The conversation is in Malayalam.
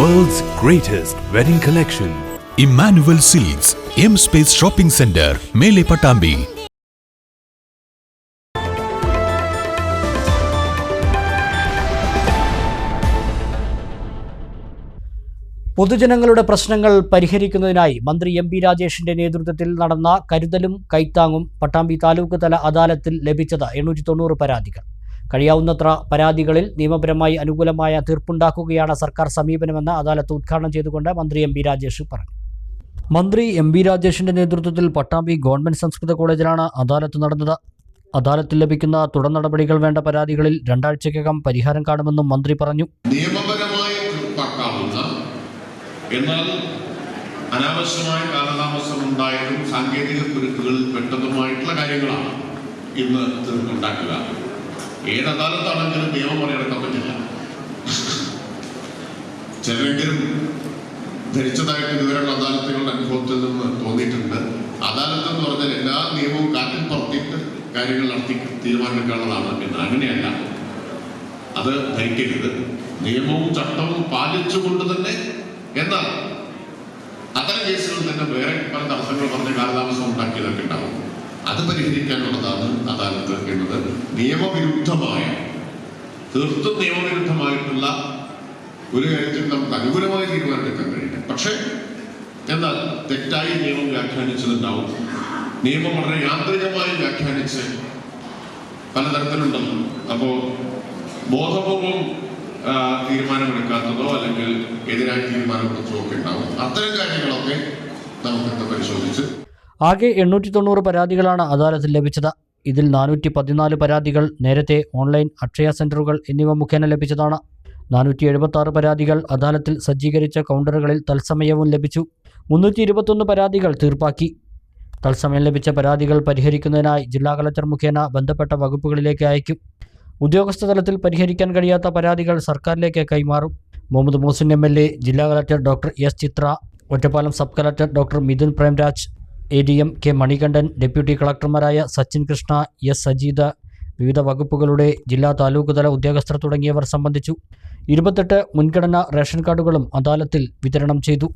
World's greatest wedding collection. Emmanuel silks M space shopping centre Mele Pattambi പൊതുജനങ്ങളുടെ പ്രശ്നങ്ങൾ പരിഹരിക്കുന്നതിനായി മന്ത്രി എം പി രാജേഷിന്റെ നേതൃത്വത്തിൽ നടന്ന കരുതലും കൈത്താങ്ങും പട്ടാമ്പി താലൂക്ക് തല അദാലത്തിൽ ലഭിച്ചത് എണ്ണൂറ്റി തൊണ്ണൂറ് പരാതികൾ കഴിയാവുന്നത്ര പരാതികളിൽ നിയമപരമായി അനുകൂലമായ തീർപ്പുണ്ടാക്കുകയാണ് സർക്കാർ സമീപനമെന്ന് അദാലത്ത് ഉദ്ഘാടനം ചെയ്തുകൊണ്ട് മന്ത്രി എം രാജേഷ് പറഞ്ഞു. മന്ത്രി എം വി രാജേഷിന്റെ നേതൃത്വത്തിൽ പട്ടാമ്പി ഗവൺമെന്റ് സംസ്കൃത കോളേജിലാണ് അദാലത്ത് നടന്നത്. അദാലത്തിൽ ലഭിക്കുന്ന തുടർ നടപടികൾ വേണ്ട പരാതികളിൽ രണ്ടാഴ്ചക്കകം പരിഹാരം കാണുമെന്നും മന്ത്രി പറഞ്ഞു. നിയമപരമായി എന്നാൽ അനാവശ്യമായ കാലതാമസം ഉണ്ടായതും സാങ്കേതിക കുരുക്കുകളിൽ പെട്ടതുമായിട്ടുള്ള കാര്യങ്ങളാണ് ഇന്ന് തീർപ്പുണ്ടാക്കുക. ഏത് അദാലത്താണെങ്കിലും നിയമം മറികടക്കാൻ പറ്റില്ല. ചിലരെങ്കിലും ധരിച്ചതായിട്ട് ഇതുവരെയുള്ള അദാലത്തുകളുടെ അനുഭവത്തിൽ നിന്ന് തോന്നിയിട്ടുണ്ട്. അദാലത്ത് എന്ന് പറഞ്ഞാൽ എല്ലാ നിയമവും കാറ്റിൽ പറത്തിയിട്ട് കാര്യങ്ങൾ നടത്തി തീരുമാനമെടുക്കാനുള്ളതാണ്. എന്ന് അങ്ങനെയല്ല. അത് ധരിക്കരുത് നിയമവും ചട്ടവും പാലിച്ചുകൊണ്ട് തന്നെ എന്നാൽ അത്തരം കേസുകളിൽ തന്നെ വേറെ പല തടസ്സങ്ങൾ പറഞ്ഞ കാലതാമസം അത് പരിഹരിക്കാനുള്ളതാണ് അദാലത്ത് എന്നത് നിയമവിരുദ്ധമായ തീർത്തും നിയമവിരുദ്ധമായിട്ടുള്ള ഒരു കാര്യത്തിൽ നമുക്ക് അനുകൂലമായി തീരുമാനമെടുക്കാൻ കഴിയില്ല. പക്ഷേ എന്നാൽ തെറ്റായി നിയമം വ്യാഖ്യാനിച്ചതുണ്ടാവും. നിയമം വളരെ യാന്ത്രികമായി വ്യാഖ്യാനിച്ച് പലതരത്തിലുണ്ടല്ലോ അപ്പോൾ ബോധപൂർവം തീരുമാനമെടുക്കാത്തതോ അല്ലെങ്കിൽ എതിരായി തീരുമാനമെടുത്തതോ ഒക്കെ ഉണ്ടാവും. അത്തരം കാര്യങ്ങളൊക്കെ നമുക്കിന്ന് പരിശോധിച്ച് ആകെ എണ്ണൂറ്റി തൊണ്ണൂറ് പരാതികളാണ് അദാലത്തിൽ ലഭിച്ചത്. ഇതിൽ നാനൂറ്റി പതിനാല് പരാതികൾ നേരത്തെ ഓൺലൈൻ അക്ഷയ സെന്ററുകൾ എന്നിവ മുഖേന ലഭിച്ചതാണ്. നാനൂറ്റി എഴുപത്തി പരാതികൾ അദാലത്തിൽ സജ്ജീകരിച്ച കൗണ്ടറുകളിൽ തത്സമയവും ലഭിച്ചു. മുന്നൂറ്റി ഇരുപത്തൊന്ന് പരാതികൾ തീർപ്പാക്കി. തത്സമയം ലഭിച്ച പരാതികൾ പരിഹരിക്കുന്നതിനായി ജില്ലാ കളക്ടർ മുഖേന ബന്ധപ്പെട്ട വകുപ്പുകളിലേക്ക് അയക്കും. ഉദ്യോഗസ്ഥ തലത്തിൽ പരിഹരിക്കാൻ കഴിയാത്ത പരാതികൾ സർക്കാരിലേക്ക് കൈമാറും. മുഹമ്മദ് മൂസിൻ എ ജില്ലാ collector doctor S Chitra Ottapalam sub collector doctor Mithun Premraj A D M K Manikandan deputy കളക്ടർമാരായ Sachin Krishna S Sajeetha വിവിധ വകുപ്പുകളുടെ ജില്ലാ താലൂക്ക് തല ഉദ്യോഗസ്ഥർ തുടങ്ങിയവർ സംബന്ധിച്ചു. ഇരുപത്തെട്ട് മുൻഗണനാ റേഷൻ കാർഡുകളും അദാലത്തിൽ വിതരണം ചെയ്തു.